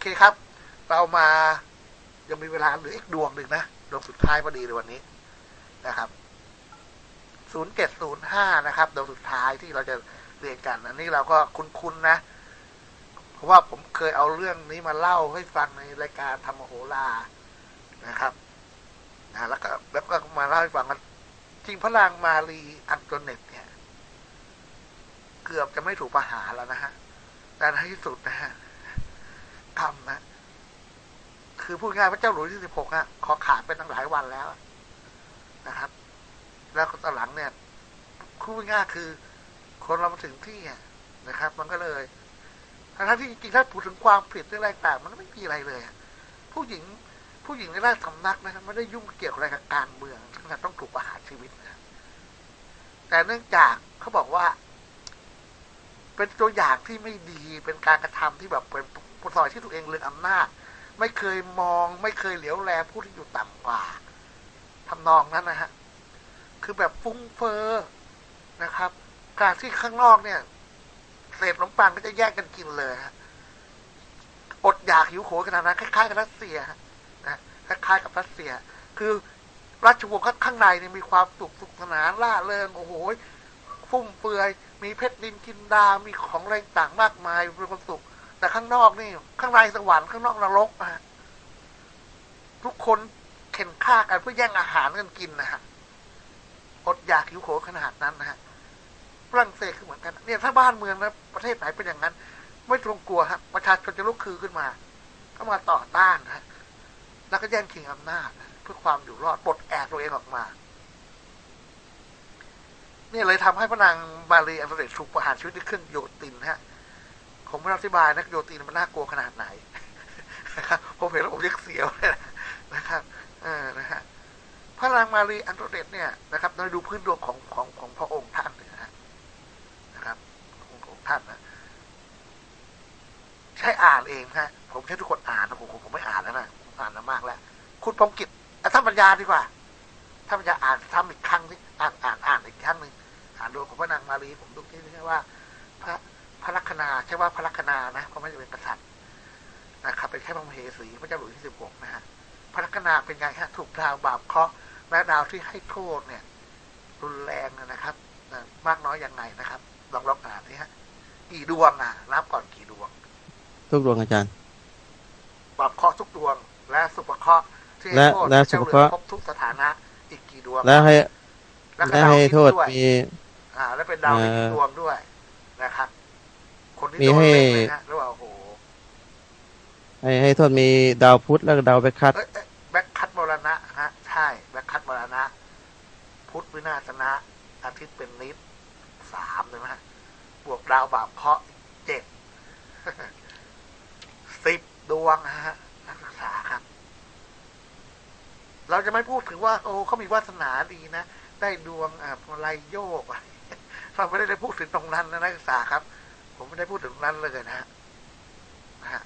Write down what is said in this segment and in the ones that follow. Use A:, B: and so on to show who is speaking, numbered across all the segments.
A: เคครับ เรามายังมีเวลาเหลืออีกดวงหนึ่งนะ ดวงสุดท้ายพอดีเลยวันนี้นะครับศูนย์เจ็ดศูนย์ห้านะครับดวงสุดท้ายที่เราจะเรียนกัน อันนี้เราก็คุ้นๆนะ เพราะว่าผมเคยเอาเรื่องนี้มาเล่าให้ฟังในรายการธรรมโหรานะครับนะแล้วก็แล้วก็มาเล่าให้ฟังกันจริงพระนางมารีอันโตเนตเนี่ย เกือบจะไม่ถูกประหารแล้วนะฮะแต่ในที่สุดนะฮะ ทำนะคือพูดง่ายพระเจ้าหลุยส์ที่สิบหกอะขอขาดไปตั้งหลายวันแล้วนะครับ แล้วตอนหลังเนี่ยพูดง่ายคือ คนเรามาถึงที่นะครับ มันก็เลยทั้งที่จริงๆถ้าพูดถึงความผิดเรื่องอะไรต่างมันไม่มีอะไรเลยผู้หญิงผู้หญิงในราชสำนักนะครับไม่ได้ยุ่งเกี่ยวอะไรกับการเมืองขนาดต้องถูกประหารชีวิตนะแต่เนื่องจากเขาบอกว่า เป็นตัวอย่างที่ไม่ดีเป็นการกระทำที่แบบเป็น สอยที่ตัวเองเลือกอำนาจ ไม่เคยมอง ไม่เคยเหลียวแลผู้ที่อยู่ต่ำกว่าทำนองนั้นนะฮะ คือแบบฟุ้งเฟอ้อนะครับ การที่ข้างนอกเนี่ย เศษขนมปังก็จะแยกกันกินเลยฮะอดอยากหิวโหยขนาดนั้นคล้ายๆกับรัสเซียนะคล้ายๆกับรัสเซีย คือราชวงศ์ข้างในเนี่ยมีความสุขสุขสนานล่าเริงโอ้โหฟุ่มเฟือย มีเพชรนินกินดา มีของอะไรต่างมากมายเป็นความสุข แต่ข้างนอกนี่ ข้างในสวรรค์ข้างนอกนรกนะฮะทุกคนเข็นฆ่ากันเพื่อแย่งอาหารกันกินนะฮะอดอยากหิวโหยขนาดนั้นนะฮะฝรั่งเศสคือเหมือนกัน เนี่ยถ้าบ้านเมืองนะประเทศไหนเป็นอย่างนั้น ไม่ต้องกลัวฮะประชาชนจะลุกคือขึ้นมา ก็มาต่อต้านนะฮะแล้วก็แย่งชิงอำนาจเพื่อความอยู่รอดปลดแอกตัวเองออกมาเนี่ยเลยทำให้พระนางมารีอันเดรตถูกประหารชีวิตด้วยเครื่องโยตินฮะ ผมไม่อธิบายนะโยตินมันน่ากลัวขนาดไหนครับผมเห็นแล้วผมยังเสียวเลยนะครับเออนะฮะพระนางมารีอันโดเรตเนี่ยนะครับเราดูพื้นดวงของของของพระองค์ท่านเนี่ยนะฮะนะครับของของท่านนะใช้อ่านเองฮะผมใช้ทุกคนอ่านนะผมผมไม่อ่านแล้วนะผมอ่านมามากแล้ว คุณพงกิจอะท่านปัญญาดีกว่าถ้ามันจะอ่านทำอีกครั้งนึงอ่านอ่านอ่านอีกครั้งหนึ่งอ่านดวงของพระนางมารีผมดูที่นี่ว่า ระพระลัคนาใช่ว่าพระลัคนานะเพราะไม่ได้เป็นกษัตริย์นะครับเป็นแค่พระมเหสีพระเจ้าหลุยส์ที่สิบหกนะฮะพระลัคนาเป็นไงฮะถูกดาวบาปเคราะห์และดาวที่ให้โทษเนี่ย รุนแรงนะครับนะมากน้อยยังไงนะครับลองลองอ่านสิฮะกี่ดวงอะนับก่อนกี่ดวง
B: ทุกดวงอาจารย์
A: บาปเคราะห์ทุกดวง และสุปเคราะห์ที่ให้
B: และ
A: โทษ
B: และ
A: พระเจ้า
B: สุปเคราะห์
A: หลือครบทุกสถานะ อีกกี่ดวง
B: แล้วให้
A: แล้วก็
B: และ
A: ดาว
B: ให้
A: ทิพ
B: โทษ
A: ย์ด้วย
B: มี
A: อ่า แล้วเป็นดาวอีก
B: เอ่อ
A: ดวงด้วยนะครับ คนที่
B: มี
A: โดน
B: ให้
A: เล่นเลยฮะหรือว่าโอ้โห
B: ให้ให้โทษมีดาวพุธแล้วก็ดาวไปคัด
A: เอ้ยเอ้ยแบ็คคัตมรณะฮะใช่แบ็คคัตมรณะ พุธวินาศนะอาทิตย์เป็นนิดสามเลยนะฮะบวกดาวบาปเคราะห์เจ็ด สิบดวงนะฮะนักศึกษาครับ เราจะไม่พูดถึงว่า โอ้เขามีวาสนาดีนะ ได้ดวงอ่าอะไรโยกอะไรเราไม่ได้พูดถึงตรงนั้นนะนักศึกษาครับ ผมไม่ได้พูดถึงนั้นเลยนะฮะนะฮะ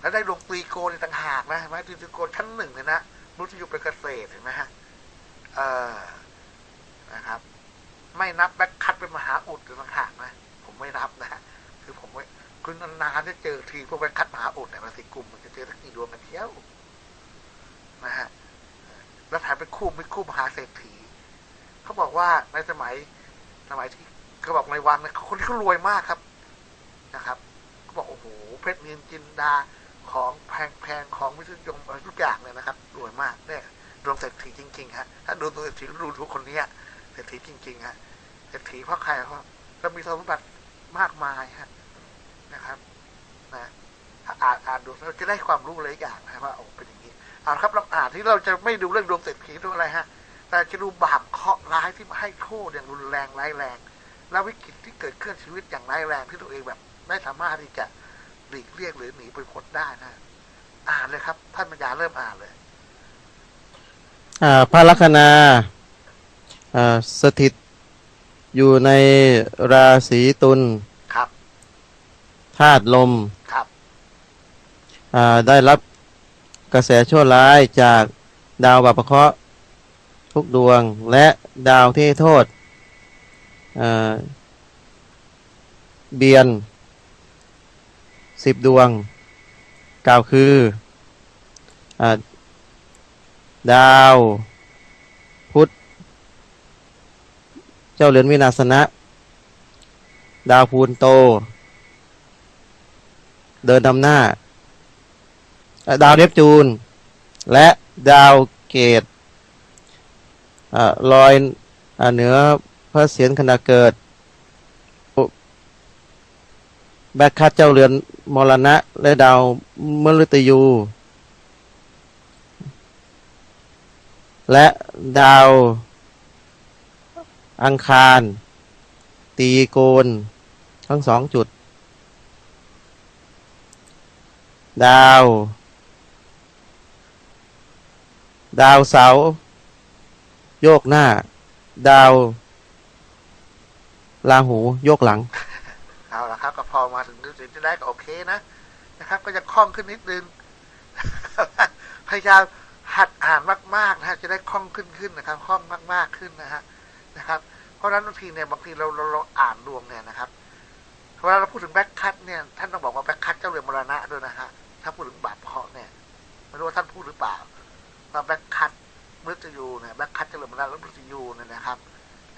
A: แล้วได้ดวงตรีโกนต่างหากนะเห็นไหมตรีโกนชั้นหนึ่งเลยนะมุตยุเป็นเกษตรเห็นไหมฮะเออนะครับ ไม่นับแบ็คคัตเป็นมหาอุดต่างหากนะผมไม่นับนะฮะคือผมไม่คือนานๆจะเจอทีพวกแบ็คคัตมหาอุดเนี่ยราศีกุมมันจะเจอสักกี่ดวงกันเที่ยวนะฮะแล้วแถมเป็นคู่ไม่คู่มหาเศรษฐีเขาบอกว่าในสมัยสมัยที่ เขาบอกในวังเนี่ยคนที่เขารวยมากครับนะครับเขาบอกโอ้โหเพชรนินจินดาของแพงๆของวิทยมอะไรทุกอย่างเลยนะครับรวยมากเนี่ยดวงเศรษฐีจริงๆฮะถ้าดูตัวเศรษฐีดูทุกคนเนี้ยเศรษฐีจริงๆฮะเศรษฐีเพราะใครเพราะเรามีสมบัติมากมายฮะนะครับนะอ่านอ่านดูเราจะได้ความรู้เลยอย่างนะว่าโอ้เป็นอย่างนี้เอาครับเราอ่านที่เราจะไม่ดูเรื่องดวงเศรษฐีดวงอะไรฮะแต่จะดูบาปเคราะห์ร้ายที่มาให้โทษอย่างรุนแรงร้ายแรง แล้ววิกฤตที่เกิดขึ้นชีวิตอย่างร้ายแรงที่ตัวเองแบบ ไม่สามารถที่จะหลีกเลี่ยงหรือหนีไปพ้นได้นะ อ่านเลยครับ ท่านปัญญาเริ่มอ่านเลย
B: อ่าพระลัคนาอ่าสถิตอยู่ในราศีตุล
A: ครับ
B: ธาตุลม
A: ครับ
B: อ่าได้รับกระแสชั่วร้ายจากดาวบาปเคราะห์ทุกดวงและดาวที่ให้โทษอ่า เบียนสิบดวง กล่าวคืออดาว พุธ เจ้าเหรือนวินาศนะ ดาวพูนโต เดินนำหน้า ดาวเนปจูน และดาวเกตอลอยอเหนือ พระเศียรขณะเกิด แบคคัดเจ้าเรือนมรณะ และดาวมฤตยู และดาว อังคาร ตีโกน ทั้งสองจุด ดาว ดาวเสา โยกหน้า ดาว ลาหูโยกหลัง
A: เอาละครับก็พอมาถึงจุดที่ได้ก็โอเคนะนะครับ ก็จะคล่องขึ้นนิดนึง พยายามหัดอ่านมากๆนะจะได้คล่องขึ้นขึ้นนะครับคล่องมาก ๆขึ้นนะฮะนะครับ เพราะนั้นบางทีเนี่ยบางทีเราเราเราอ่านดวงเนี่ยนะครับเวลาเราพูดถึงแบ็คคัทเนี่ยท่านต้องบอกว่าแบ็คคัทเจ้าเรือนมรณะด้วยนะฮะถ้าพูดถึงบาปเคราะห์เนี่ยไม่รู้ว่าท่านพูดหรือเปล่าว่าแบ็คคัทมฤตยูเนี่ยแบ็คคัทเจ้าเรือนมรณะแล้วมฤตยูเนี่ยนะครับ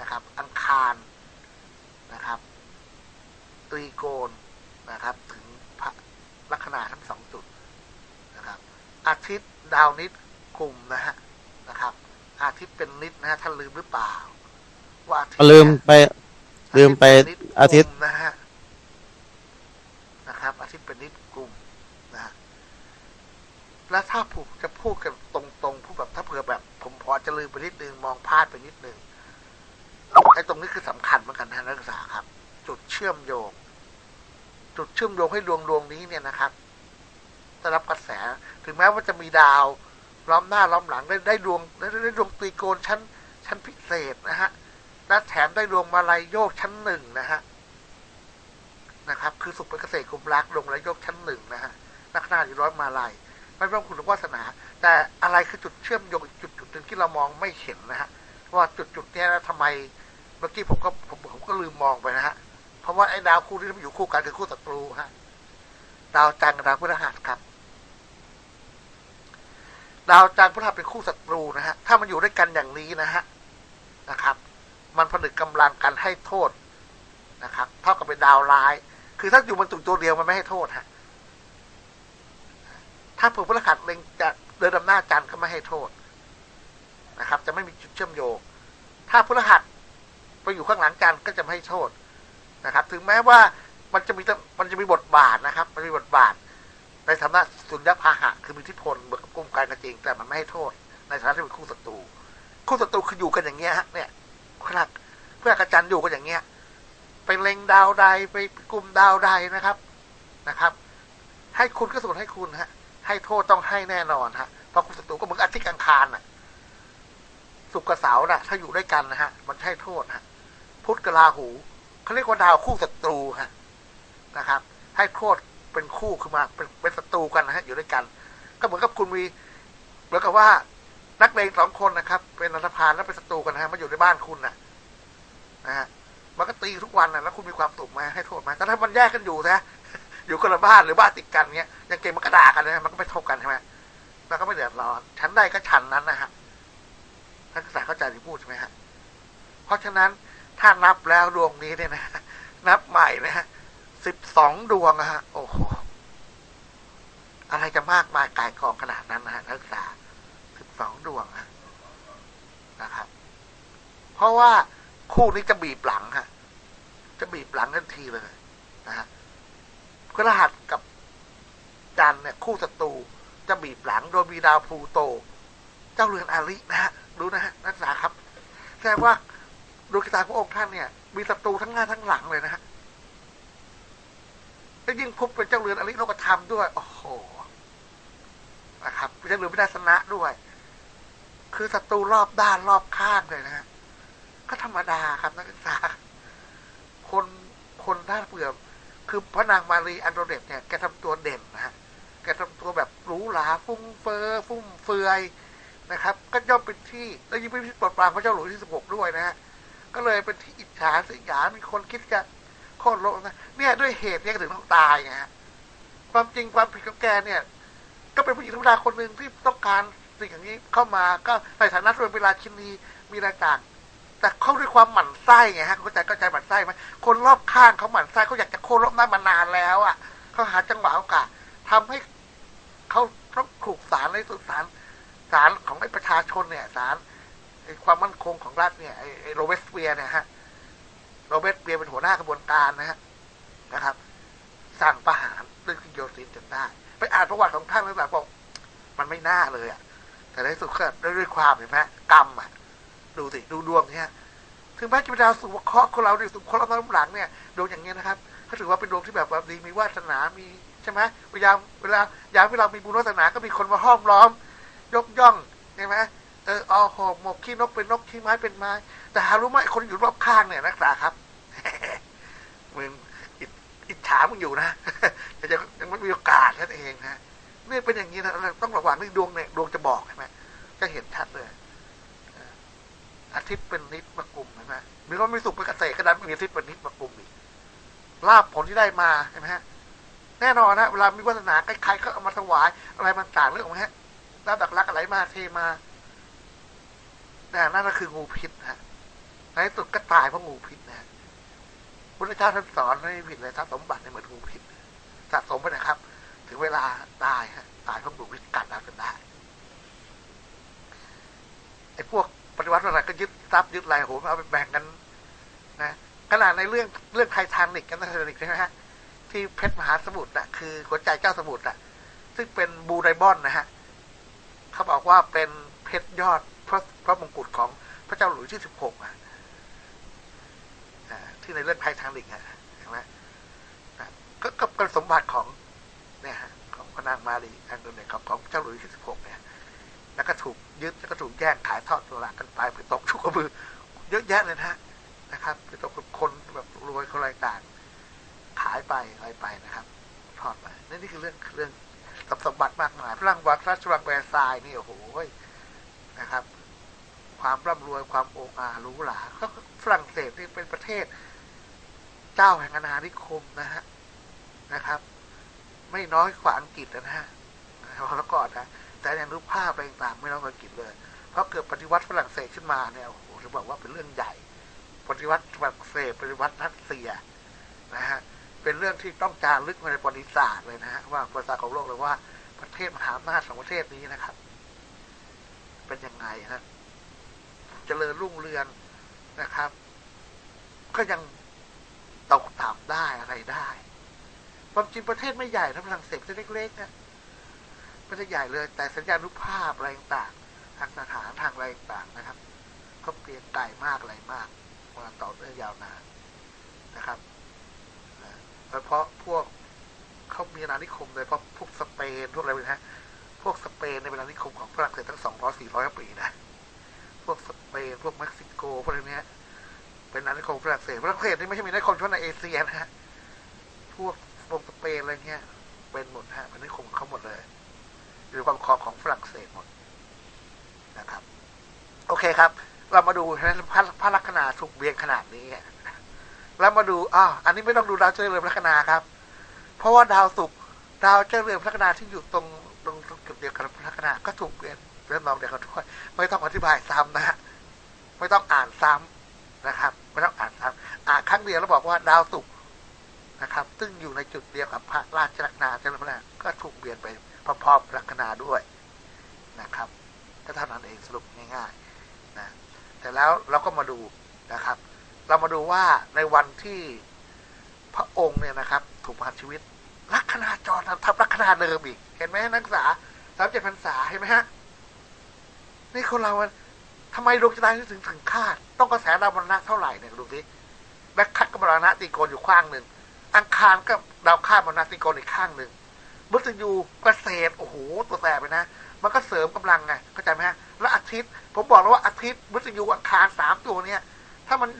A: นะครับ อังคาร นะครับตรีโกนนะครับ ถึงพระลัคนาทั้งสองจุดนะครับ อาทิตย์ดาวนิดกลุ่มนะฮะนะครับ อาทิตย์เป็นนิดนะฮะท่านลืมหรือเปล่า ว่าอาทิตย์
B: ลืม
A: เนี่ย
B: ไป ลืมไปอาทิตย์
A: กลุ่มนะฮะนะครับ อาทิตย์เป็นนิดกลุ่มนะฮะแล้วถ้าผูกจะพูดกันตรงๆพูดแบบถ้าเผื่อแบบ ผมพอจะลืมไปนิดนึงมองพลาดไปนิดนึง ไอ้ตรงนี้คือสำคัญเหมือนกันนะนักศึกษาครับ จุดเชื่อมโยง จุดเชื่อมโยงให้ดวงดวงนี้เนี่ยนะครับได้รับกระแส ถึงแม้ว่าจะมีดาวล้อมหน้าล้อมหลังได้ได้ดวงได้ได้ดวงตีโกนชั้น ชั้นพิเศษนะฮะและแถมได้ดวงมาลัยโยกชั้นหนึ่งนะฮะนะครับ คือสุขเป็นเกษตรกลุ่มรักดวงมาลัยโยกชั้นหนึ่งนะฮะนักหน้าอยู่ร้อยมาลัยไม่ต้องคุณวาสนา แต่อะไรคือจุดเชื่อมโยงจุดจุดหนึ่งที่เรามองไม่เห็นนะฮะว่าจุดจุดเนี้ยนะทำไม มื่อกี้ผมก็ผมผมก็ลืมมองไปนะฮะ เพราะว่าไอ้ดาวคู่ที่มันอยู่คู่กันคือคู่ศัตรูฮะ ดาวจันทร์กับดาวพฤหัสครับ ดาวจันทร์พฤหัสเป็นคู่ศัตรูนะฮะ ถ้ามันอยู่ด้วยกันอย่างนี้นะฮะนะครับ มันผนึกกำลังกันให้โทษนะครับ เท่ากับเป็นดาวร้าย คือถ้าอยู่บนตุ่ตัวเดียวมันไม่ให้โทษฮะ ถ้าเผื่อพฤหัสเล็งจะเดินดำหน้าจันทร์ก็ไม่ให้โทษนะครับ จะไม่มีจุดเชื่อมโยงถ้าพฤหัส ไปอยู่ข้างหลังจันก็จะไม่ให้โทษนะครับ ถึงแม้ว่ามันจะมีมันจะมีบทบาทนะครับ มันมีบทบาท ในฐานะสุญญพาหะคือมีอิทธิพลเหมือนกับกลุ่มการกระจริง แต่มันไม่ให้โทษ ในฐานะที่เป็นคู่ศัตรูคู่ศัตรูคืออยู่กันอย่างเงี้ยฮะเนี่ยขนาดเพื่อกระจันอยู่กันอย่างเงี้ยไปเล็งดาวใดไปกลุ่มดาวใดนะครับนะครับ ให้คุณก็ส่วนให้คุณฮะ ให้โทษต้องให้แน่นอนฮะเพราะคู่ศัตรูก็เหมือนอาทิตย์อังคารน่ะ สุกกับเสาร์น่ะ ถ้าอยู่ด้วยกันนะฮะ มันให้โทษฮะ พุธกับราหูเขาเรียกว่าดาวคู่ศัตรูฮะนะครับ ให้โทษเป็นคู่ขึ้นมาเป็นเป็นศัตรูกันนะฮะอยู่ด้วยกัน ก็เหมือนกับคุณมีเหมือนกับว่านักเลงสองคนนะครับ เป็นอันธพาลแล้วเป็นศัตรูกันนะฮะมาอยู่ในบ้านคุณน่ะนะฮะมันก็ตีทุกวันนะแล้วคุณมีความสุขไหมาให้โทษไหมาแต่ถ้ามันแยกกันอยู่นะอยู่คนละบ้านหรือบ้านติดกันเงี้ยยังเก่งมันก็ด่ากันนะมันก็ไม่ทษกันใช่ไหมมันก็ไม่เดือดร้อนชั้นใดก็ชั้นนั้นนะฮะนักศึกษาเข้าใจที่พูดใช่ไหมฮะเพราะฉะนั้น ถ้านับแล้วดวงนี้เนี่ยนะ นับใหม่นะฮะสิบสองดวงอะฮะ โอ้โห อะไรจะมากมายกายกองขนาดนั้นนะฮะนักศึกษาสิบสองดวงะนะครับ เพราะว่าคู่นี้จะบีบหลังฮะ จะบีบหลังทันทีเลยนะฮะพฤหัสกับจันเนี่ย คู่ศัตรูจะบีบหลังโดยมีดาวพลูโต เจ้าเรือนอารินะฮะรู้นะฮะนักศึกษาครับแสดงว่า ดวงชะตาของพระองค์ท่านเนี่ย มีศัตรูทั้งหน้าทั้งหลังเลยนะฮะแล้วยิ่งพบเป็นเจ้าเรือนอริโลกธรรมด้วย โอ้โหนะครับเป็นเจ้าเรือนพินาศนะด้วย คือศัตรูรอบด้านรอบข้างเลยนะฮะก็ธรรมดาครับนักศึกษา คนคนด้านเปลือกคือพระนางมารีอันโดเดตเนี่ยแกทำตัวเด่นนะฮะแกทำตัวแบบหรูหราฟุ้งเฟอ้อฟุ่มเฟือยนะครับ ก็ย่อมเป็นที่ แล้วยิ่งเป็นที่ปรดปรานพระเจ้าหลวงที่สิบหกด้วยนะฮะ ก็เลยเป็นที่อิจฉาสยามมีคนคิดจะโค่นโลกนะเนี่ยด้วยเหตุเนี้ถึงต้องตายไงฮะความจริงความผิดของแกเนี่ย ก็เป็นผู้หญิงธรรมดาคนหนึ่งที่ต้องการสิ่งอย่างนี้เข้ามาก็ในฐานะที่เป็นเวลาชินีมีอะไรต่างแต่เขาด้วยความหมั่นไส้ไงฮะเข้าใจเข้าใจหมั่นไส้ไหมคนรอบข้างเขาหมั่นไส้เขาอยากจะโค่นรอบนั้มานานแล้วอะเขาหาจังหวะโอกาสทำให้เขาต้องถูกศาลในสุดศาลศาลของไอ้ประชาชนเนี่ยศาลไอ้ ความมั่นคงของรัฐเนี่ยไอ้โรเบสเปียเนี่ยฮะโรเบสเปียเป็นหัวหน้ากระบวนการนะฮะนะครับ สั่งประหารเรื่องที่โยซินจนได้ ไปอ่านประวัติของท่านแล้วแบบบอกมันไม่น่าเลยอะ แต่ในสุดก็ด้วยความเห็นไหมกรรมอะ ดูสิดูดวงเนี่ยถึงแม้จะเป็นดาวสุภเคราะห์คนเราในสุภเคราะห์เราหลังเนี่ยดวงอย่างเงี้ยนะครับเขาถือว่าเป็นดวงที่แบบว่าดีมีวาสนามีใช่ไหมเวลาเวลายามเวลามีบุญวาสนาก็มีคนมาห้อมล้อม ยกย่องใช่ไหม เออเอหอกหมกขี้นกเป็นนกขี้ไม้เป็นไม้ แต่หารู้ไหมคนอยู่รอบข้างเนี่ยนักศึกษาครับมึงอิจอิจฉามึงอยู่นะแต่จะยังไม่มีโอกาสแค่นั้นเองนะนี่เป็นอย่างนี้นะต้องระวังนี่ดวงเนี่ยดวงจะบอกใช่ไหมจะเห็นชัดเลยอาทิตย์เป็นนิดมากลุ่มใช่ไหมมีว่าไม่สุขเป็นเกษตรก็ดันมีอาทิตย์เป็นนิดมากลุ่มอีกลาบผลที่ได้มาใช่ไหมฮะแน่นอนนะเวลามีวาสนาใครๆก็เอามาถวายอะไรต่างเรื่องของฮะลาบดักรักอะไรมาเทมา นี่ยนั่นก็คืองูพิษนะฮะในที่สุดก็ตายเพราะงูพิษนะฮะพุทธเจ้าท่านสอนไม่ผิดเลยถ้าสมบัติเนี่ยเหมือนงูพิษสะสมไปนะครับ ถึงเวลาตายฮะตายเพราะงูพิษกัดเราจนได้ไอ้พวกปฏิวัติอะไรก็ยึดทรัพย์ยึดอะไรโหเอาไปแบ่งกันนะขนาดในเรื่องเรื่องไททานิกกันไททานิกใช่ไหมฮะที่เพชรมหาสมุทรน่ะคือหัวใจเจ้าสมุทรน่ะ ซึ่งเป็นบูไดบอนนะฮะเขาบอกว่าเป็นเพชรยอด พระพระมงกุฎของพระเจ้าหลุยส์ที่สิบหกอะที่ในเรื่องไททานิกอะเห็นไหมก็ก็สมบัติของเนี่ยฮะของพระนางมารีอันโดเนตของของเจ้าหลุยส์ที่สิบหกเนี่ยแล้วก็ถูกยึดแล้วก็ถูกแย่งขายทอดตลาดกันไปไปตกชุกกระบือเยอะแยะเลยนะฮะนะครับไปตกคนแบบรวยคนอะไรต่างขายไปอะไรไปนะครับทอดไปนี่นี่คือเรื่องเรื่องสมบัติมากมายพลังวัดราชวังแวร์ซายน์นี่โอ้โห นะครับ ความร่ำรวยความโออาหรูหราก็ฝรั่งเศสนี่เป็นประเทศ เจ้าแห่งอาณานิคมนะฮะนะครับ ไม่น้อยกว่าอังกฤษนะฮะแล้วก่อนนะแต่ในรูปภาพอะไรต่างไม่ต้องอังกฤษเลย เพราะเกิดปฏิวัติฝรั่งเศสขึ้นมาเนี่ยโอ้โหจะบอกว่าเป็นเรื่องใหญ่ ปฏิวัติฝรั่งเศสปฏิวัติรัสเซียนะฮะเป็นเรื่องที่ต้องจารลึกในประวัติศาสตร์เลยนะฮะว่าประวัติศาสตร์ของโลกเลยว่าประเทศมหาอำนาจของประเทศนี้นะครับ เป็นยังไงฮะเจริญรุ่งเรืองนะครับ ก็ยังตกต่ำได้อะไรได้ความจริงประเทศไม่ใหญ่นะฝรั่งเศสประเทศเล็กๆนะไม่ได้ใหญ่เลย แต่สัญญาณุภาพอะไรต่างทางสถานทางอะไรต่างนะครับเขาเปลี่ยนไกลมากอะไรมากมาต่อเนื่องยาวนานนะครับเพราะพวกเขามีอาณานิคมเลยเพราะพวกสเปนพวกอะไรนะ พวกสเปนในเป็นอานิคมของฝรั่งเศสทั้งสองร้อยสี่ร้อยปีนะ พวกสเปน พวกเม็กซิโก พวกอะไรเนี้ย เป็นอาณานิคมฝรั่งเศส ฝรั่งเศสนี่ไม่ใช่มีอาณานิคมเฉพาะในเอเชียนะฮะ พวกวงสเปนอะไรเงี้ย เป็นหมดฮะ เป็นอาณานิคมของเขาหมดเลยหรือความครองของฝรั่งเศสหมดนะครับ โอเคครับ เรามาดูพระพระลักษณะถูกเบียงขนาดนี้ แล้วมาดูอ้าวอันนี้ไม่ต้องดูดาวเจ้าเรือนลัคนาครับ เพราะว่าดาวศุกร์ดาวเจ้าเรือนลัคนาที่อยู่ตรง ตรงจุดเดียวกับลัคนาก็ถูกเปลี่ยนเรื่องมองเดียวกันด้วยไม่ต้องอธิบายซ้ำนะฮะไม่ต้องอ่านซ้ำนะครับ ไม่ต้องอ่านซ้ำอ่านครั้งเดียวแล้วบอกว่าดาวศุกร์นะครับ ซึ่งอยู่ในจุดเดียวกับพระราชลัคนาเจ้าเรือนลัคนาก็ถูกเปลี่ยนไปพร้อมๆลัคนาด้วยนะครับก็เท่านั้นเองสรุปง่ายๆนะแต่แล้วเราก็มาดูนะครับ เรามาดูว่าในวันที่พระองค์เนี่ยนะครับ ถูกประหารชีวิตลัคนาจรทับลัคนาเดิมอีก เห็นไหมนักศึกษา สามเจ็ดพรรษาเห็นไหมฮะนี่คนเรามันทำไมดวงชะตาถึงถึงคาด ต้องกระแสดาวมรณะเท่าไหร่เนี่ยดูสิแบ็คคัตก็มรณะตีโกนอยู่ข้างหนึ่งอังคารก็ดาวคาดมรณะตีโกนอีกข้างหนึ่งมุตยูเกษตรโอ้โหตัวแสบไปนะมันก็เสริมกำลังไงเข้าใจไหมฮะแล้วอาทิตย์ ผมบอกแล้วว่าอาทิตย์มุตยูอังคารสามตัวเนี่ย ถ้ามัน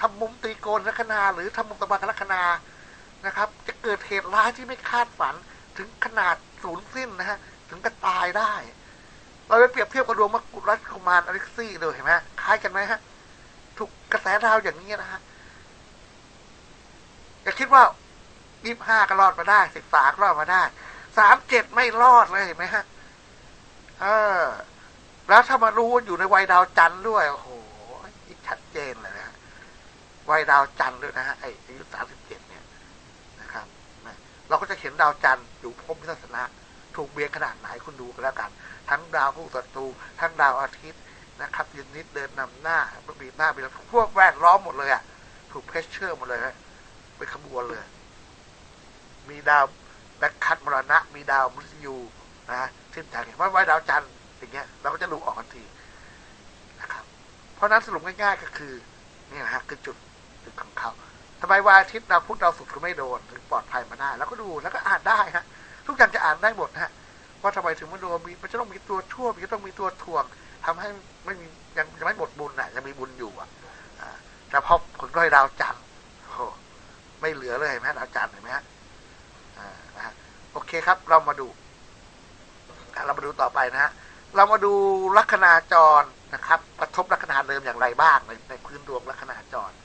A: ทำมุมตีโกนลัคนา หรือทำมุมตะวันลัคนานะครับ จะเกิดเหตุร้ายที่ไม่คาดฝัน ถึงขนาดสูญสิ้นนะฮะ ถึงกับตายได้ เราไปเปรียบเทียบกับดวงมกุฎรัชกุมารอเล็กซี่เลยเห็นไหมคล้ายกันไหมฮะ ถูกกระแสดาวอย่างนี้นะฮะ อย่าคิดว่ายี่ห้าก็รอดมาได้สิบสามรอดมาได้สามเจ็ดไม่รอดเลยเห็นไหมฮะ เออ แล้วถ้ามารู้ว่าอยู่ในวัยดาวจันทร์ด้วยโอ้โหชัดเจนเลยนะฮะวัยดาวจันทร์ด้วยนะฮะไอ้อายุสามสิบเจ็ดเนี่ยนะครับนะ เราก็จะเห็นดาวจันทร์อยู่พรหมทัศนะถูกเบียงขนาดไหนคุณดูกันแล้วกัน ทั้งดาวผู้ศัตรูทั้งดาวอาทิตย์นะครับยืนนิดเดินนำหน้าบีบหน้าบีบหลังพวกแวดล้อมหมดเลยอะถูกเพชเชอร์หมดเลยฮะเป็นขบวนเลย มีดาวแบ็คคัตมรณะ มีดาวมฤตยูนะฮะสิ้นใจเห็นว่าไว้ดาวจันทร์อย่างเงี้ยเราก็จะรู้ออกทันทีนะครับ เพราะฉะนั้นสรุปง่ายๆก็คือนี่นะฮะคือจุดจุดของเขา ทำไมวันอาทิตย์ดาวพุธดาวศุกร์ไม่โดนถึงปลอดภัยมาได้แล้วก็ดูแล้วก็อ่านได้ฮะทุกอย่างจะอ่านได้หมดนะฮะว่าทำไมถึงไม่โดนมีมันจะต้องมีตัวชั่วมันจะต้องมีตัวถ่วงทำให้ไม่มียังยังไม่หมดบุญน่ะยังมีบุญอยู่อะแต่พอผลด้อยดาวจันทร์โอ้โหไม่เหลือเลยเห็นไหมดาวจันทร์เห็นไหมฮะอ่านะฮะโอเคครับ เรามาดูอะเรามาดูต่อไปนะฮะเรามาดูลัคนาจรนะครับกระทบลัคนาเดิมอย่างไรบ้างในในพื้นดวงลัคนาจรน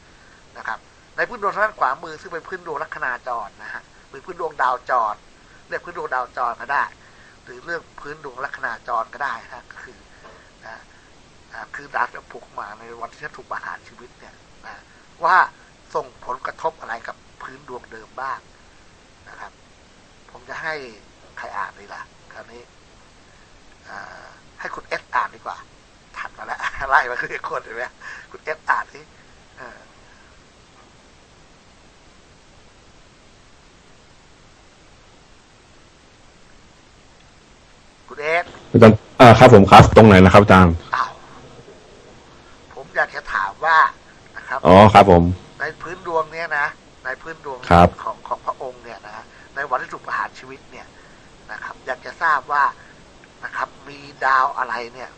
A: ในพื้นดวงด้านขวามือซึ่งเป็นพื้นดวงลัคนาจรนะฮะหรือพื้นดวงดาวจรเรียกพื้นดวงดาวจรก็ได้ หรือเรื่องพื้นดวงลัคนาจรก็ได้ฮะก็คือนะอ่าคือดาวจะผูกมาในวันที่ท่าถูกประหารชีวิตเนี่ยนะว่าส่งผลกระทบอะไรกับพื้นดวงเดิมบ้างนะครับ ผมจะให้ใครอ่านดีล่ะคราวนี้ให้คุณเอสอ่านดีกว่าถัดมาแล้วไล่มาคือคนเห็นไหมคุณเอสอ่านที่อ่า คุณเอส
C: อาจารย์อ่าครับผมครับ ตรงไหนนะครับอาจารย์
A: อ้าวผมอยากจะถามว่านะครับ
C: อ๋อครับผม
A: ในพื้นดวงเนี้ยนะ ในพื้นดวง
C: ครับ
A: ของของพระองค์เนี่ยนะ ในวันที่ถูกประหารชีวิตเนี่ยนะครับ อยากจะทราบว่านะครับ มีดาวอะไรเนี่ย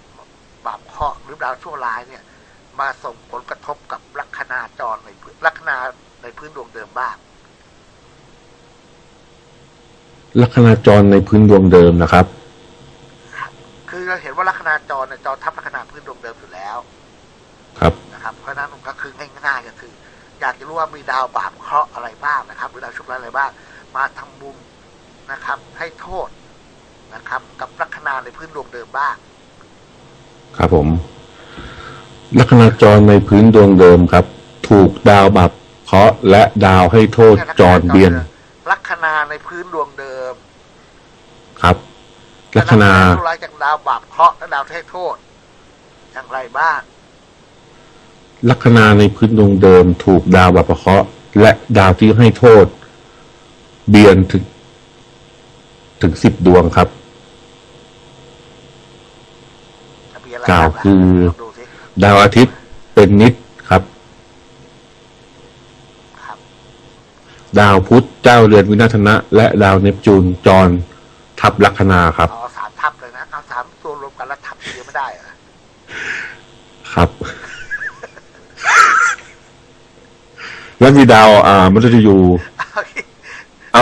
A: บาปเคราะห์หรือดาวชั่วร้ายเนี่ย มาส่งผลกระทบกับลัคนาจรในพื้นลัคนาในพื้นดวงเดิมบ้าง
C: ลัคนาจรในพื้นดวงเดิมนะครับ
A: คือเราเห็นว่าลัคนาจรเนี่ยจรทับลัคนาพื้นดวงเดิมอยู่แล้ว
C: ครับ
A: นะครับ เพราะฉะนั้นมันก็คือง่ายๆก็คือ อยากจะรู้ว่ามีดาวบาปเคราะห์อะไรบ้างนะครับ หรือดาวชุกร้ายอะไรบ้าง มาทำบุญนะครับ ให้โทษนะครับ กับลัคนาในพื้นดวงเดิมบ้าง
C: ครับผม ลัคนาจรในพื้นดวงเดิมครับ ถูกดาวบับเคราะห์และดาวให้โทษจรเบียน
A: ลัคนาในพื้นดวงเดิม
C: ครับ ลัคนา
A: และดวชุกร้ายจากดาวบาปเคราะห์และดาวให้โทษ อย่างไรบ้าง
C: ลัคนาในพื้นดวงเดิมถูกดาวบับเคราะห์และดาวที่ให้โทษ เบียนถึงถึงสิบดวงครับ
A: จะมีอะไร
C: กล่าว
A: บ้งะ
C: คือ
A: ลองดูสิ
C: ดาวอาทิตย์เป็นนิดครับ
A: ครับ
C: ดาวพุธเจ้าเรือนวินาศนะ และดาวเนปจูนจร ทับลัคนาครับ
A: เอาสามทับเลยนะเอาสามตัวรวมกันแล้วทับเดียวไม่ได้เหรอ
C: ครับ แล้วมีดาว อ่า มันจะอยู่
A: เอาอีก
C: เอา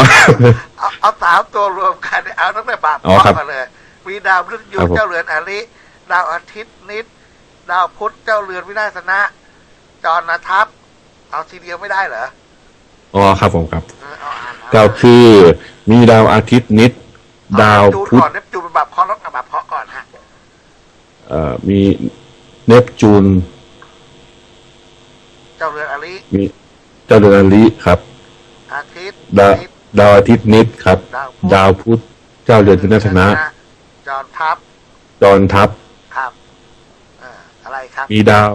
A: เอาเอาสามตัวรวมกันเนี่ยเอาตั้งแต่บาป
C: อ๋อครับ
A: มาเลย มีดาวพฤหัส
C: ครับผม
A: เจ้าเรือนอาริดาวอาทิตย์นิด ดาวพุธเจ้าเรือนวินาศนะ จรนะทับ เอาทีเดียวไม่ได้เหรอ
C: อ๋อครับผมครับ
A: เออเอาอ่านเอา
C: ก็คือมีดาวอาทิตย์นิด ดาว
A: เอเนปจูน
C: พุธ
A: ก่อนเนปจูนเป็นบาปเคราะห์ลดกับบาปเคราะห์ก่อนฮะ
C: เอ่อมีเนปจูน
A: เจ้าเรือนอาริ
C: มีเจ้าเรือนอลิครับ
A: อาทิตย์
C: ดาว
A: นิด
C: ดาวอาทิตย์นิดครับ
A: ดาวพุธ
C: ดาวพุธเจ้าเรือนวินาศนะ
A: จรทับ
C: จรทับ
A: ครับเอ่ออะไรครับ
C: มีดาว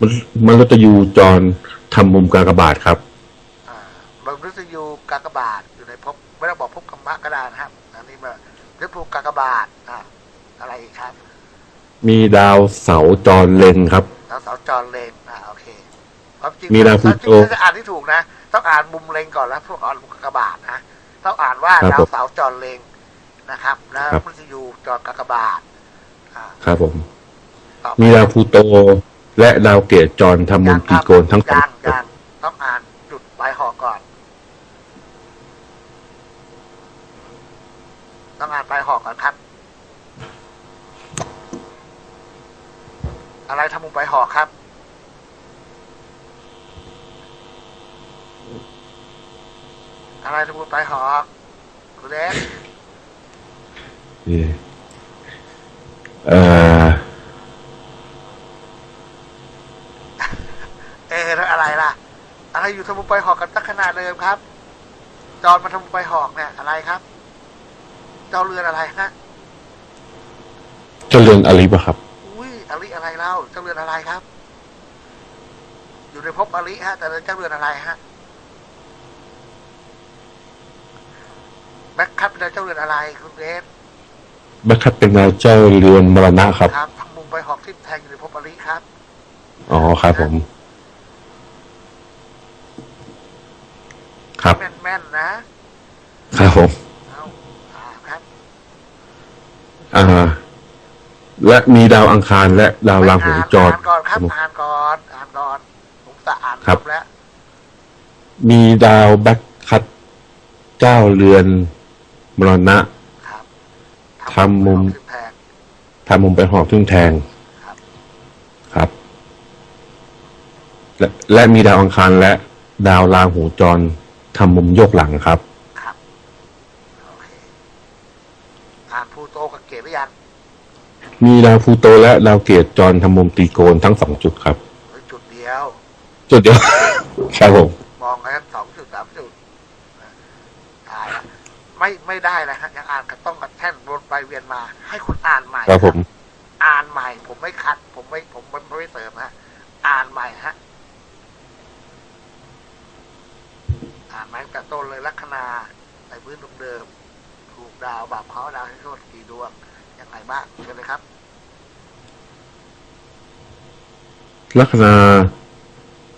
C: มันมันรตยูจรทำมุมกากบาทครับ
A: อ่าบนพฤษยูกากบาทอยู่ในภพไม่ต้องบอกภพกรรมะก็ได้นะครับอันนี้มาเรื่องภูกากบาทอ่าอะไรอีกครับ
C: มีดาวเสาจรเลนครับ
A: ดาวเสาร์จรเลนอ่าโอเคความจริง
C: มีดาวพลูโต
A: จริงๆจะอ่านที่ถูกนะ ต้องอ่านมุมเลงก่อนแล้วพวกอ่านมุมกากบาทนะต้องอ่านว่า
C: ครับ
A: ดา
C: ผ
A: ว
C: ม
A: เสาร์จรเลงนะครับ แล้ว
C: ครับ
A: พฤษยูจรกากบาทอ่า
C: ครับผม
A: ต่อไป
C: มีดาวพลูโตและดาวเกตจรทำมุมตรีโกณทั้งสอง
A: ยังยังต้องอ่านจุดปลายหอกก่อน ต้องอ่านปลายหอกก่อนครับ อะไรทำมุมปลายหอกครับออะไรสมุนไพรหอกคุณเล็ก
C: นี่เอ่อ
A: เออแล้วอะไรล่ะ อะไรอยู่สมุนไพรหอกกันตั้งขนาดเดิมครับ จอนมาสมุนไพรหอกเนี่ยอะไรครับ เจ้าเรือนอะไรฮะ
C: เจริญอลิปะครับ
A: อุ้ยอลิอะไรเล่าเจ้าเรือนอะไรครับ อยู่ในภพอลิฮะ แต่เจ้าเรือนอะไรฮะแบ็คคัพเป็นเจ้าเรือนอะไรคุณเรส
C: แบ็คคัตเป็นดาวเจ้าเรือนมรณะครับ
A: ครับทำมุมไปหอกทิ่มแทงอยู่ในภพอลิครับ
C: อ๋อครับผม ครับ
A: แม่นแม่นๆนะครับ
C: ผม
A: เอาอ่าครับ
C: อ่า และมีดาวอังคารและดาวราหูจร
A: อ่านก่อนครับอ่านก่อนอ่านก่อนผมจะอ่าน
C: ครับ
A: แล้ว
C: มีดาวแบ็คคัตเจ้าเรือนมรณะ
A: ครับ
C: ทำมุม
A: ทิ่แทง
C: ทำมุมไปหอกทึ่งแทง
A: ครับ
C: ครับ และและมีดาวอังคารและ ดาวราหูจรทำมุมโยกหลังครับ
A: ครับโอเคอ่านพลูโตกับเกตหรือยัง
C: มีดาวพลูโตและดาวเกตจรทำมุมตีโกนทั้งสองจุดครับ
A: หรือจุดเดียว
C: จุดเดียว ครับผม
A: มองกันสองจุดสามจุดนะตายละไม่ไม่ได้นะฮะยังอ่านก็ต้องกระแท่นวนไปเวียนมา ให้คุณอ่านใหม่
C: ครับผม
A: อ่านใหม่ ผมไม่คัด ผมไม่ผมไม่ไม่เสริมฮะอ่านใหม่ฮะอ่านใหม่ตั้งแต่ต้นเลยลัคนาในพื้นดวงเดิม ถูกดาวบาปเขาดาวให้โทษกี่ดวงยังไง บ้างเชิญเลยครับ
C: ลัคนา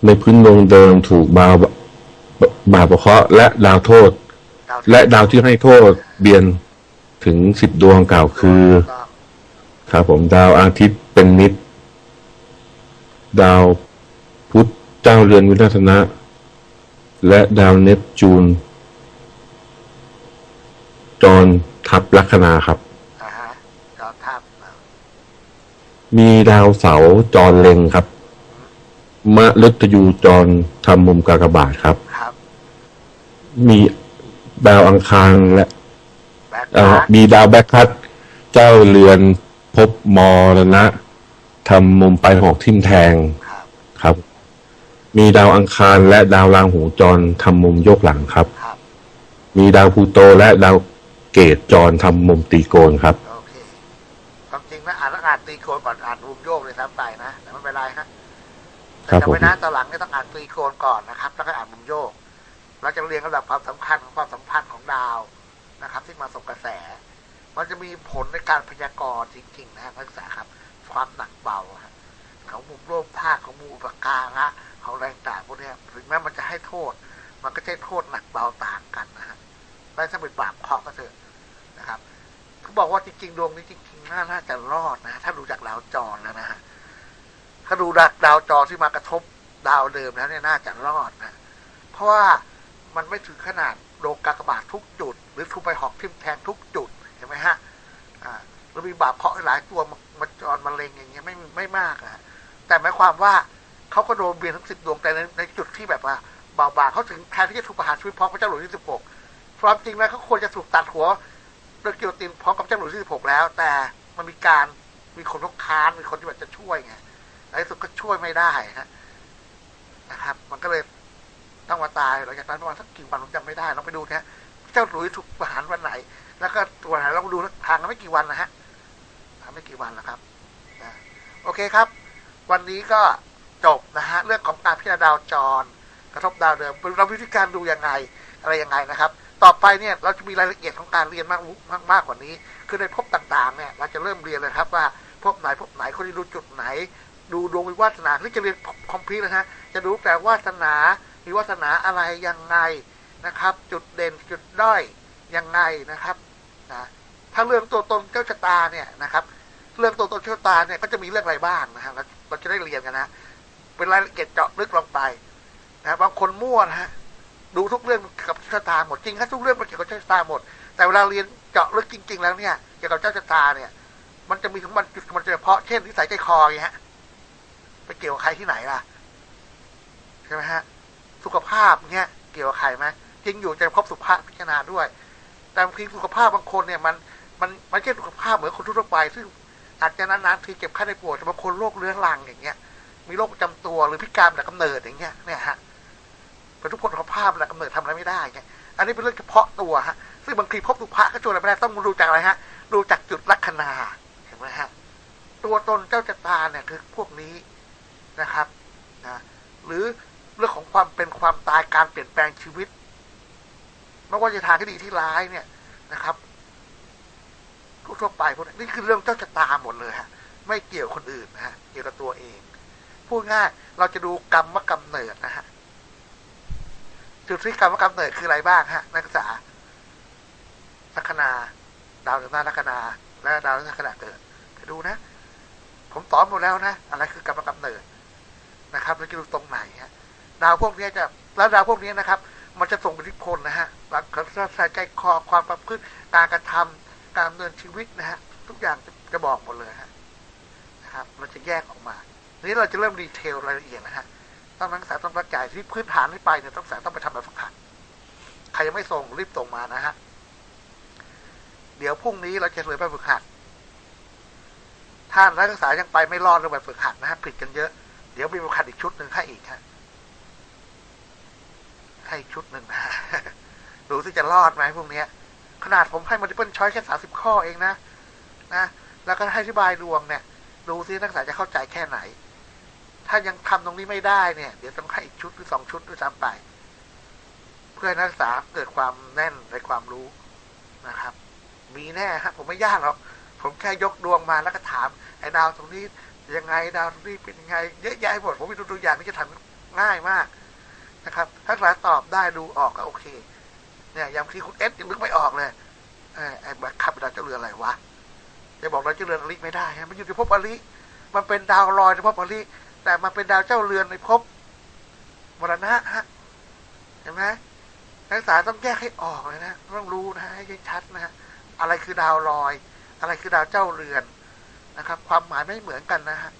C: ในพื้นดวงเดิมถูกบาวบาปเคราะห์และดาวโทษ
A: ดาว
C: และดาวที่ให้โทษเบียนถึงสิบดวงกล่าวคือ
A: ถูกต้อง
C: ครับผมดาวอาทิตย์เป็นนิด ดาวพุธเจ้าเรือนวินาศนะ และดาวเนปจูน จรทับลัคนาครับ
A: อ่าฮะจอทับอะ
C: มีดาวเสาร์จรเล็งครับ มะฤตยูจรทำมุมกากบาทครับ
A: ครับ
C: มีดาวอังคารและ
A: แบ็ค
C: เอ่อ
A: การ์ด
C: มีดาวแบ็คคัตเจ้าเรือนพบมรณะทำมุมไปหอกทิ่มแทง
A: ครับ
C: ครับ มีดาวอังคารและดาวราหูจรทำมุมโยกหลังครับ
A: ครับ
C: มีดาวพลูโตและดาวเกตจรทำมุมตีโกนครับ
A: โอ นตีโคนก่อนอ่านมุมโยกเลยซ้ำไปนะแต่ไม่เป็นไรฮะ
C: ครับ
A: แต่จำไว้
C: ผม
A: นะตอนหลังเนี่ยต้องอ่านตีโคนก่อนนะครับ แล้วก็อ่านมุมโยกเราจะเรียงลำดับความสำคัญของความสัมพันธ์ของดาวนะครับ ที่มาส่งกระแส มันจะมีผลในการพยากรณ์จริงๆนะฮะนักศึกษาครับ ความหนักเบาฮะของมุมร่วมภาคของมุมอุปการะของแรงต่างพวกเนี้ยถึงแม้มันจะให้โทษ มันก็จะให้โทษหนักเบาต่างกันนะฮะไม่ใช่เป็นบาปเคราะห์ก็เถอะนะครับ เขาบอกว่าจริงๆ ดวงนี้จริงๆ น่าจะรอดนะ ถ้าดูจากดาวจรแล้วนะฮะ ถ้าดูดาวดาวจรที่มากระทบดาวเดิมแล้วเนี่ยน่าจะรอดนะ เพราะว่ามันไม่ถึงขนาดโดนกากบาททุกจุด หรือทุบไปหอกทิ่มแทงทุกจุดเห็นไหมฮะ อ่าแล้วมีบาปเคาะหลายตัวมามาจรมาเลงอย่างเงี้ยไม่ไม่มากอะแต่หมายความว่าเขาก็โดนเบียนทั้งสิบดวงแต่ในในจุดที่แบบว่าเบาบางเขาถึงแทนที่จะถูกประหารชีวิตพร้อมกับเจ้าหลุยที่สิบหกความจริงแล้วเขาควรจะถูกตัดหัว โดยกิโยตินพร้อมกับเจ้าหลุยที่สิบหกแล้ว แต่มันมีการมีคนทุกค้านมีคนที่แบบจะช่วยไงในที่สุดก็ช่วยไม่ได้ฮะนะครับ มันก็เลยต้องมาตายหลังจากนั้นประมาณสักกี่วันผมจำไม่ได้เราไปดูนะเจ้าหลุยถูกประหารวันไหน แล้วก็ตัวไหนเราดูทางกันไม่กี่วันนะฮะทางไม่กี่วันนะครับนะโอเคครับ วันนี้ก็จบนะฮะเรื่องของการพิจารณาดาวจร กระทบดาวเดิมเราวิธีการดูยังไง อะไรยังไงนะครับ ต่อไปเนี่ยเราจะมีรายละเอียดของการเรียนมากมากมากกว่านี้ คือในภพต่างๆเนี่ยเราจะเริ่มเรียนเลยครับว่าภพไหนภพไหนคนที่ดูจุดไหน ดูดวงวิวาสนาที่จะเรียนคอมพิวต์นะฮะจะดูแต่วาสนามีวาสนาอะไรยังไงนะครับ จุดเด่นจุดด้อยยังไงนะครับนะถ้าเรื่องตัวตนเจ้าชะตาเนี่ยนะครับ เรื่องตัวตนเจ้าชะตาเนี่ยก็จะมีเรื่องอะไรบ้างนะฮะเราเราจะได้เรียนกันนะเป็นรายละเอียดเจาะลึกลงไปนะบางคนมั่วนะฮะ ดูทุกเรื่องกับเจ้าชะตาหมดจริงครับทุกเรื่องมันเกี่ยวกับเจ้าชะตาหมด แต่เวลาเรียนเจาะลึกจริง ๆ แล้วเนี่ยเกี่ยวกับเจ้าชะตาเนี่ย มันจะมีของมันจุดมันเฉพาะเช่นนิสัยใจคออย่างเงี้ยไปเกี่ยวกับใครที่ไหนล่ะใช่ไหมฮะสุขภาพเงี้ยเกี่ยวกับใครไหมจริงอยู่จะพบสุภาพพิจารณาด้วย แต่บางทีสุขภาพบางคนเนี่ยมันมันมันไม่ใช่สุขภาพเหมือนคนทั่วไป ซึ่งอาจจะนานๆทีเจ็บไข้ได้ป่วยแต่บางคนโรคเรื้อรังอย่างเงี้ย มีโรคประจำตัวหรือพิการแต่กำเนิดอย่างเงี้ยเนี่ยฮะ เป็นทุกคนสุขภาพแต่กำเนิดทำอะไรไม่ได้เงี้ยอันนี้เป็นเรื่องเฉพาะตัวฮะ ซึ่งบางทีพบสุภาพก็ช่วยอะไรไม่ได้ต้องดูจากอะไรฮะ ดูจากจุดลัคนาเห็นไหมฮะ ตัวตนเจ้าชะตาเนี่ยคือพวกนี้นะครับนะหรือเรื่องของความเป็นความตายการเปลี่ยนแปลงชีวิตไม่ว่าจะทางที่ดีที่ร้ายเนี่ยนะครับทั่วไปพวกนี้นี่คือเรื่องเจ้าชะตาหมดเลยฮะ ไม่เกี่ยวคนอื่นนะฮะเกี่ยวกับตัวเองพูดง่ายเราจะดูกรรมว่ากำเนิดนะฮะ จุดที่กรรมว่ากำเนิดคืออะไรบ้างฮะ นักศึกษาลัคนา ดาวจากหน้าลัคนา และดาวลัคนาเกิดไปดูนะ ผมตอบหมดแล้วนะ อะไรคือกรรมว่ากำเนิดนะครับเราจะดูตรงไหนฮะดาวพวกนี้จะแล้วดาวพวกนี้นะครับ มันจะส่งอิทธิพลนะฮะหลักการใส่ใจคอความประพฤติการกระทำการดำเนินชีวิตนะฮะทุกอย่างจะบอกหมดเลยฮะนะครับ เราจะแยกออกมาทีนี้เราจะเริ่มดีเทลรายละเอียดนะฮะ ต้องนักศึกษาต้องกระจายที่พื้นฐานที่ไปเนี่ยต้องศึกษาต้องไปทำแบบฝึกหัดใครยังไม่ส่งรีบส่งมานะฮะเดี๋ยวพรุ่งนี้เราจะเลยแบบฝึกหัดถ้านักศึกษายังไปไม่รอดเรื่องแบบฝึกหัดนะฮะผิดกันเยอะเดี๋ยวมีบบฝึกหัดอีกชุดหนึ่งให้อีกฮะให้ชุดหนึ่งนะฮะดูสิจะรอดไหมพวกเนี้ย ขนาดผมให้มัลติเพิลช้อยแค่สามสิบข้อเองนะนะแล้วก็ให้อธิบายดวงเนี่ย ดูซินักศึกษาจะเข้าใจแค่ไหน ถ้ายังทำตรงนี้ไม่ได้เนี่ย เดี๋ยวต้องให้อีกชุดหรือสองชุดด้วยซ้ำไป เพื่อนักศึกษาเกิดความแน่นในความรู้นะครับ มีแน่ฮะผมไม่ยากหรอกผมแค่ยกดวงมาแล้วก็ถามไอ้ดาวตรงนี้ยังไงดาวตรงนี้เป็นยังไง เยอะแยะหมดผมมีตัวอย่างที่จะทำง่ายมากนะครับ ถ้าศึกษาตอบได้ดูออกก็โอเค เนี่ยยางที่คุณเอสยังนึกไม่ออกเลยเออไอ้แบบขับดาวเจ้าเรืออะไรวะจะบอกเราเจ้าเรืออริไม่ได้ฮะมันอยู่ในภพอริมันเป็นดาวลอยในภพอริ แต่มันเป็นดาวเจ้าเรือนในภพมรณะฮะเห็นไหมนักศึกษาต้องแยกให้ออกเลยนะต้องรู้นะให้ชัดนะฮะอะไรคือดาวลอย อะไรคือดาวเจ้าเรือนนะครับ ความหมายไม่เหมือนกันนะฮะ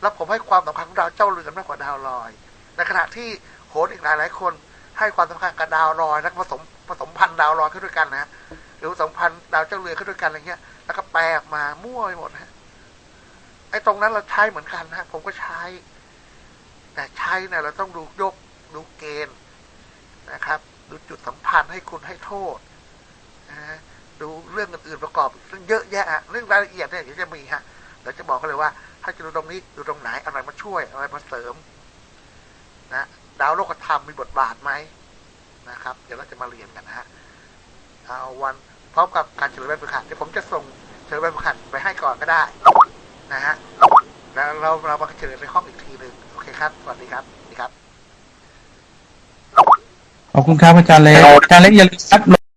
A: แล้วผมให้ความสำคัญของดาวเจ้าเรือนมากกว่าดาวลอย ในขณะที่โหนอีกหลายหลายคน ให้ความสำคัญกับดาวลอยแล้วก็ผสมผสมพันธุ์ดาวลอยขึ้นด้วยกันนะฮะหรือผสมพันธุ์ดาวเจ้าเรือนขึ้นด้วยกันอะไรเงี้ย แล้วก็แปลออกมามั่วไปหมดฮะ อ้ตรงนั้นเราใช้เหมือนกันนะ ผมก็ใช้ แต่ใช้เนี่ยเราต้องดูยกดูเกณฑ์นะครับ ดูจุดสัมพันธ์ให้คุณให้โทษนะฮะดูเรื่องอื่นๆประกอบซึ่งเยอะแยะเรื่องรายละเอียดเนี่ยเดี๋ยวจะมีฮะเราจะบอกกันเลยว่า ถ้าจะดูตรงนี้ดูตรงไหนอะไรมาช่วยอะไรมาเสริม นะดาวโลกธรรมมีบทบาทไหมนะครับ เดี๋ยวเราจะมาเรียนกันนะฮะเอาวันพร้อมกับการเฉลยแบบฝึกหัดเดี๋ยวผมจะส่งเฉลยแบบฝึกหัดไปให้ก่อนก็ได้ นะฮะแล้วเราเรามาเฉลยในห้องอีกทีหนึ่งโอเคครับสวัสดีครับสวัสดีครับ
D: ขอบคุณครับอาจารย์เล็กอาจารย์เล็กอย่าลืมนัดล